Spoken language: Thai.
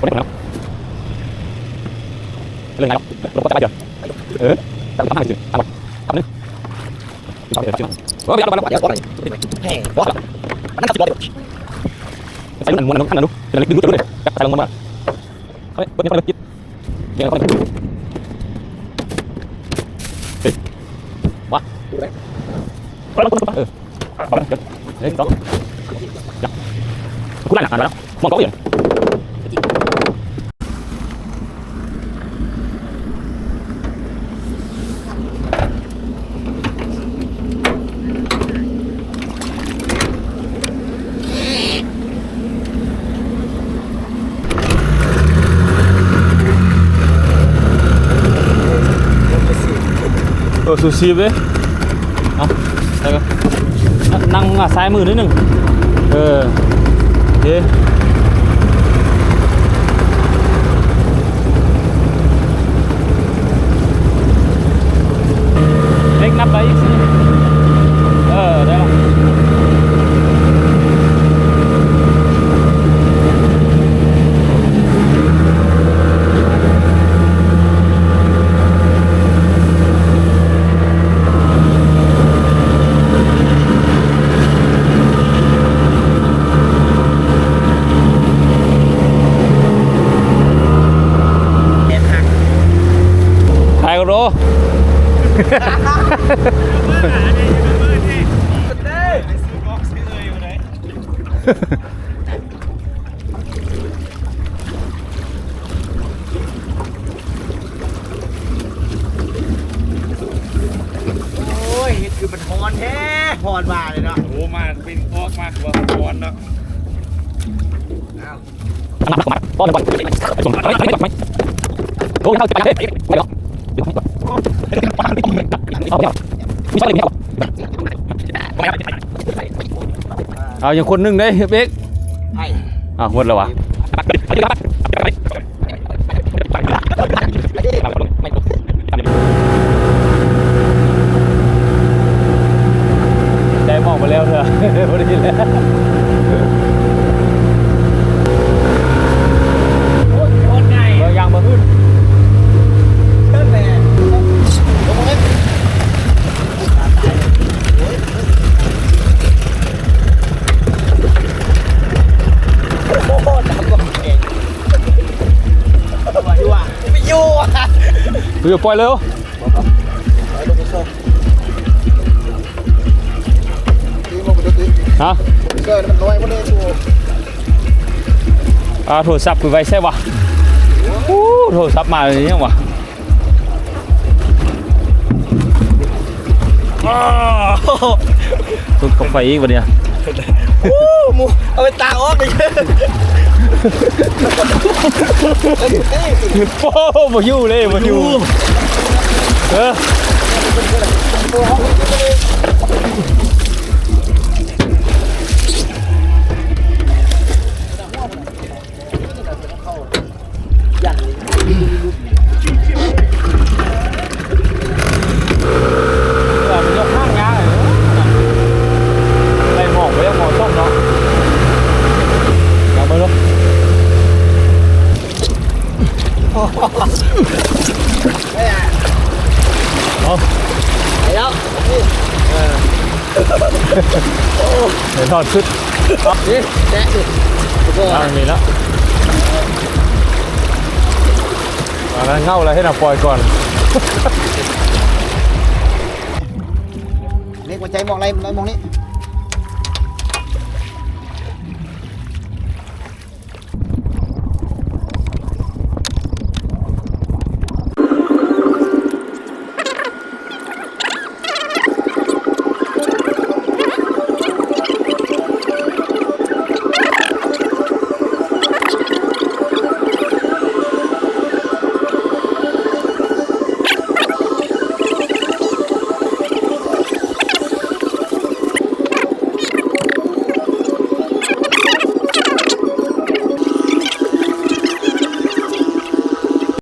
คนนี้คนนั้นเรื่องไงเราก็จะไปเดี๋ยวเออตามทางสิตามตามนึงตามเดี๋ยวเออไปแล้วไปแล้วไปแล้วแห่วะมันนั่งสิบล้อเดียว ใส่ลูกนั่นลูกนั่นลูกเดี๋ยวดึงดูดูเลยใส่ลงมาเฮ้ยเปิดนี่เปิดกิดเดี๋ยวเขาเฮ้ยว้าเปิดลง เออเปิดเดี๋ยวเฮ้ยสองคุณไล่หลังแล้วมองเขาอย่างเออซูชิเว้ยเอาใส่กันนั่งอะซ้ายมือนิดหนึ่งเออโอเคเล็กนับไปอีกสิเออ ได้ละถ่ายกัน โร โอ้ยคือมันฮอนแท้ฮอนมาเลยเนาะโอ้มาเป็นออกมาว่าบอลเนาะหนักหนักป้อนก่อนส่งไม่ไม่ไม่โอ้ยเข้าไปเฮ้ยไปหรอเดี๋ยวก่อนเอาเอาไม่ใช่เลยไม่ เอาเอาอย่างคนหนึ่งได้เบ๊กไอ้อะหมดแล้ววะได้มองมาแล้วเถอะ พอดีแล้ว โคตรง่าย เรายางมาขึ้น เติ้ลแม่ลงมาเลยโอ้โหดำกว่าเองอยู่อะไม่อยู่อะ ดูอย่าปล่อยเร็วไปลงไปส่งตีมันก็ตีฮะเกินมันน้อยมันเลยตัวอ่าโทรศัพท์คือไว้ใช่ปะโอ้โทรศัพท์มาเลยยังวะตุกกาแฟอีกวันเนี้ยโอ้หมูเอาไปตากออกเลย โอ้โหมาอยู่เลยมาอยู่เออ เดี๋ยวทอดขึ้นนี่แจ๊ะดิก็อ่ามีแล้วอันนั้นเง่าอะไรให้นาปล่อยก่อน เล็กหัวใจมองอะไรมองนี้